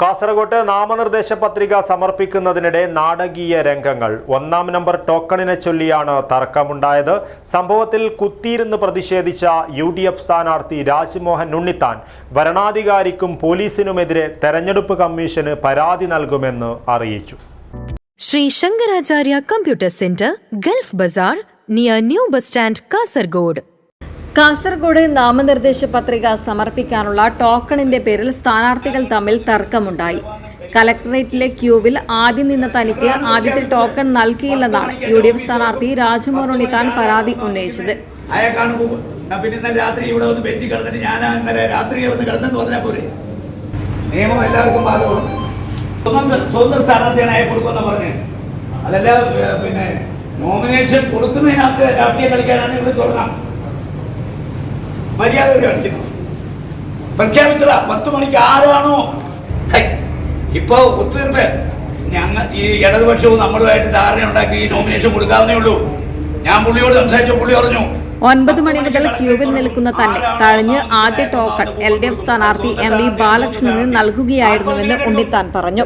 കാസർഗോട്ട് നാമനിർദ്ദേശ പത്രിക സമർപ്പിക്കുന്നതിനിടെ നാടകീയ രംഗങ്ങൾ. ഒന്നാം നമ്പർ ടോക്കണിനെ ചൊല്ലിയാണ് തർക്കമുണ്ടായത്. സംഭവത്തിൽ കുത്തിയിരുന്ന് പ്രതിഷേധിച്ച യു ഡി എഫ് സ്ഥാനാർത്ഥി രാജ്മോഹൻ ഉണ്ണിത്താൻ ഭരണാധികാരിക്കും പോലീസിനുമെതിരെ തെരഞ്ഞെടുപ്പ് കമ്മീഷന് പരാതി നൽകുമെന്ന് അറിയിച്ചു. Shri Shankaracharya computer centre Gulf Bazar near new bus stand Kasaragod. Kasaragod നാമനിർദ്ദേശ പത്രിക സമർപ്പിക്കാനുള്ള ടോക്കണിന്റെ പേരിൽ സ്ഥാനാർത്ഥികൾ തമ്മിൽ തർക്കമുണ്ടായി. കലക്ടറേറ്റിലെ ക്യൂവിൽ ആദ്യം നിന്ന തനിക്ക് ആദ്യത്തെ ടോക്കൺ നൽകിയില്ലെന്നാണ് യു ഡി എഫ് സ്ഥാനാർത്ഥി രാജമോഹൻ ഉണ്ണിത്താൻ പരാതി ഉന്നയിച്ചത്. രാത്രി ഇവിടെ വന്ന് ഞാൻ വന്ന് കിടന്നെന്ന് എല്ലാവർക്കും പറഞ്ഞത് അതല്ല പിന്നെ നോമിനേഷൻ കൊടുക്കുന്നതിനകത്ത് രാഷ്ട്രീയം കളിക്കാനാണ് ഇവിടെ തുടങ്ങാം. മര്യാദ കാണിക്കുന്നു പ്രഖ്യാപിച്ചതാ പത്ത് മണിക്ക് ആരാണോ? ഇപ്പോ ഒത്തുതീർപ്പ്. ഞങ്ങൾ ഈ ഇടതുപക്ഷവും നമ്മളുമായിട്ട് ധാരണ ഉണ്ടാക്കി ഈ നോമിനേഷൻ കൊടുക്കാവുന്നേ ഉള്ളൂ. ഞാൻ പുള്ളിയോട് സംസാരിച്ചു പുള്ളി പറഞ്ഞു ഒൻപത് മണി മുതൽ ക്യൂവിൽ നിൽക്കുന്ന തന്നെ തഴഞ്ഞ് ആദ്യ ടോക്കൺ എൽ ഡി എഫ് സ്ഥാനാർത്ഥി എം വി ബാലകൃഷ്ണന് നൽകുകയായിരുന്നുവെന്ന് ഉണ്ണിത്താൻ പറഞ്ഞു.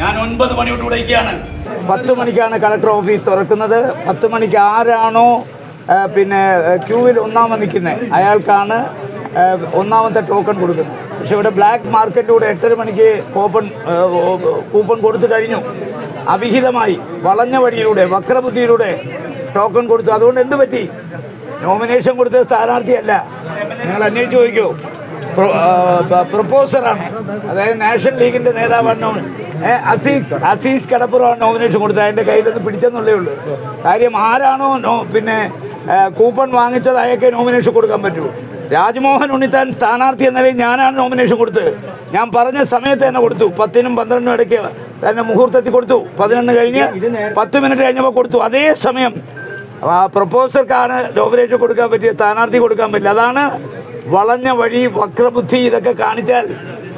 ഞാൻ ഒൻപത് മണിയോട് ഇവിടേക്കാണ് പത്ത് മണിക്കാണ് കളക്ടർ ഓഫീസ് തുറക്കുന്നത്. പത്ത് മണിക്ക് ആരാണോ പിന്നെ ക്യൂവിൽ ഒന്നാമത് നിൽക്കുന്നത് അയാൾക്കാണ് ഒന്നാമത്തെ ടോക്കൺ കൊടുക്കുന്നത്. പക്ഷെ ഇവിടെ ബ്ലാക്ക് മാർക്കറ്റിലൂടെ എട്ടര മണിക്ക് കൂപ്പൺ കൂപ്പൺ കൊടുത്തു കഴിഞ്ഞു. അവിഹിതമായി വളഞ്ഞ വഴിയിലൂടെ വക്രബുദ്ധിയിലൂടെ ടോക്കൺ കൊടുത്തു. അതുകൊണ്ട് എന്ത് പറ്റി? നോമിനേഷൻ കൊടുത്ത സ്ഥാനാർത്ഥിയല്ല. നിങ്ങൾ അന്വേഷിച്ച് ചോദിക്കൂ. പ്രൊപ്പോസറാണ്. അതായത് നാഷണൽ ലീഗിന്റെ നേതാവാണ്. അസീസ് അസീസ് കടപ്പുറമാണ് നോമിനേഷൻ കൊടുത്തത്. അതിന്റെ നിന്ന് പിടിച്ചെന്നുള്ളേ ഉള്ളൂ. കാര്യം ആരാണോ പിന്നെ കൂപ്പൺ വാങ്ങിച്ചത് അയാൾക്ക് നോമിനേഷൻ കൊടുക്കാൻ പറ്റൂ. രാജ്മോഹൻ ഉണ്ണിത്താൻ സ്ഥാനാർത്ഥി എന്ന നിലയിൽ ഞാനാണ് നോമിനേഷൻ കൊടുത്തത്. ഞാൻ പറഞ്ഞ സമയത്ത് തന്നെ കൊടുത്തു. പത്തിനും പന്ത്രണ്ടിനും ഇടയ്ക്ക് തന്നെ മുഹൂർത്തത്തിൽ കൊടുത്തു. പതിനൊന്ന് കഴിഞ്ഞ് പത്ത് മിനിറ്റ് കഴിഞ്ഞപ്പോൾ കൊടുത്തു. അതേ സമയം ആ പ്രപ്പോസർക്കാണ് നോമിനേഷൻ കൊടുക്കാൻ പറ്റിയ സ്ഥാനാർത്ഥി കൊടുക്കാൻ പറ്റില്ല. അതാണ് വളഞ്ഞ വഴി വക്രബുദ്ധി ഇതൊക്കെ കാണിച്ചാൽ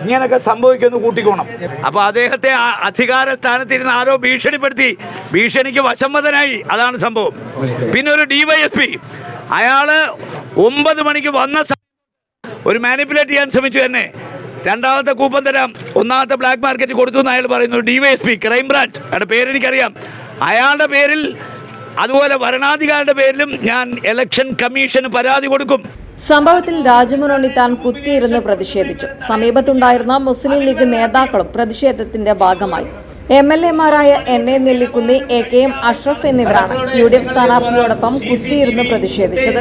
ഇങ്ങനൊക്കെ സംഭവിക്കുമെന്ന് കൂട്ടിക്കോണം. അപ്പോൾ അദ്ദേഹത്തെ അധികാര സ്ഥാനത്തിരുന്ന് ആരോ ഭീഷണിപ്പെടുത്തി. ഭീഷണിക്ക് വശംവദനായി അതാണ് സംഭവം. പിന്നെ ഒരു ഡിവൈഎസ്പി അയാൾ ഒമ്പത് മണിക്ക് വന്ന ഒരു മാനിപ്പുലേറ്റ് ചെയ്യാൻ ശ്രമിച്ചു തന്നെ രണ്ടാമത്തെ കൂപ്പൻ തരാം. ഒന്നാമത്തെ ബ്ലാക്ക് മാർക്കറ്റ് കൊടുത്തു എന്ന് അയാൾ പറയുന്നു. ഡിവൈഎസ്പി ക്രൈംബ്രാഞ്ച് അയാളുടെ പേരെനിക്കറിയാം. അയാളുടെ പേരിൽ അതുപോലെ ഭരണാധികാരിയുടെ പേരിലും ഞാൻ ഇലക്ഷൻ കമ്മീഷന് പരാതി കൊടുക്കും. സംഭവത്തിൽ രാജ്മോഹൻ താൻ കുത്തിയിരുന്ന് പ്രതിഷേധിച്ചു. സമീപത്തുണ്ടായിരുന്ന മുസ്ലിം ലീഗ് നേതാക്കളും പ്രതിഷേധത്തിന്റെ ഭാഗമായി. M L എമാരായ N A Nellikkunnu A K M Ashraf എന്നിവരാണ് യു ഡി എഫ് സ്ഥാനാർത്ഥിയോടൊപ്പം കുത്തിയിരുന്ന് പ്രതിഷേധിച്ചത്.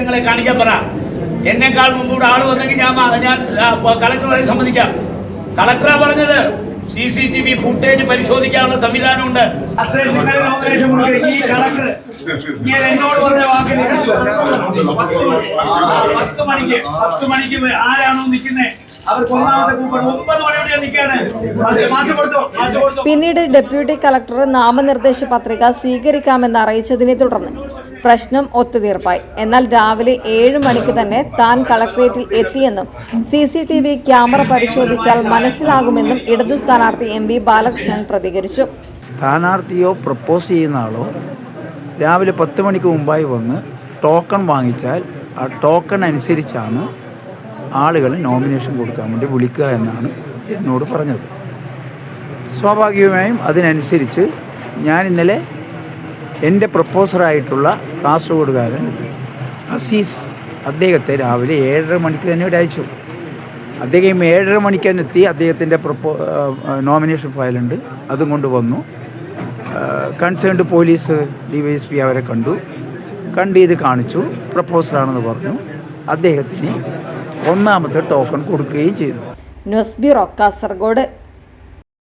എന്നെക്കാൾ മുമ്പൂടെ ആൾ വന്നെങ്കിൽ ഞാൻ കളക്ടറെ സംബന്ധിക്കാം. കളക്ടറാ പറഞ്ഞത്. C C T V footage പരിശോധിക്കാനുള്ള സംവിധാനമുണ്ട്. ഞാൻ എന്നോട് പറഞ്ഞ വാക്ക് പത്ത് മണിക്ക് പത്ത് മണിക്ക് ആരാണോ നിൽക്കുന്നത് പിന്നീട് ഡെപ്യൂട്ടി കളക്ടർ നാമനിർദ്ദേശ പത്രിക സ്വീകരിക്കാമെന്ന് അറിയിച്ചതിനെ തുടർന്ന് പ്രശ്നം ഒത്തുതീർപ്പായി. എന്നാൽ രാവിലെ ഏഴ് മണിക്ക് തന്നെ താൻ കളക്ട്രേറ്റിൽ എത്തിയെന്നും C C T V camera പരിശോധിച്ചാൽ മനസ്സിലാകുമെന്നും ഇടത് സ്ഥാനാർത്ഥി എം വി ബാലകൃഷ്ണൻ പ്രതികരിച്ചു. സ്ഥാനാർത്ഥിയോ പ്രപ്പോസ് ചെയ്യുന്ന ആളോ രാവിലെ പത്ത് മണിക്ക് മുമ്പായി വന്ന് ടോക്കൺ വാങ്ങിച്ചാൽ ആ ടോക്കൺ അനുസരിച്ചാണ് ആളുകൾ നോമിനേഷൻ കൊടുക്കാൻ വേണ്ടി വിളിക്കുക എന്നാണ് എന്നോട് പറഞ്ഞത്. സ്വാഭാവികമായും അതിനനുസരിച്ച് ഞാൻ ഇന്നലെ എന്റെ പ്രപ്പോസറായിട്ടുള്ള കാസർഗോഡുകാരൻ അസീസ് അദ്ദേഹത്തെ രാവിലെ ഏഴര മണിക്ക് തന്നെ ഇവിടെ അയച്ചു അദ്ദേഹം ഏഴര മണിക്ക് തന്നെ എത്തി. അദ്ദേഹത്തിന്റെ പ്രപ്പോ നോമിനേഷൻ ഫയലുണ്ട്. അതും കൊണ്ട് വന്നു. Concerned police D Y S P അവരെ കണ്ടു. കണ്ട് ഇത് കാണിച്ചു. പ്രപ്പോസറാണെന്ന് പറഞ്ഞു. അദ്ദേഹത്തിന് ഒന്നാമത്തെ ടോക്കൺ കൊടുക്കുകയും ചെയ്തു. News bureau Kasaragod.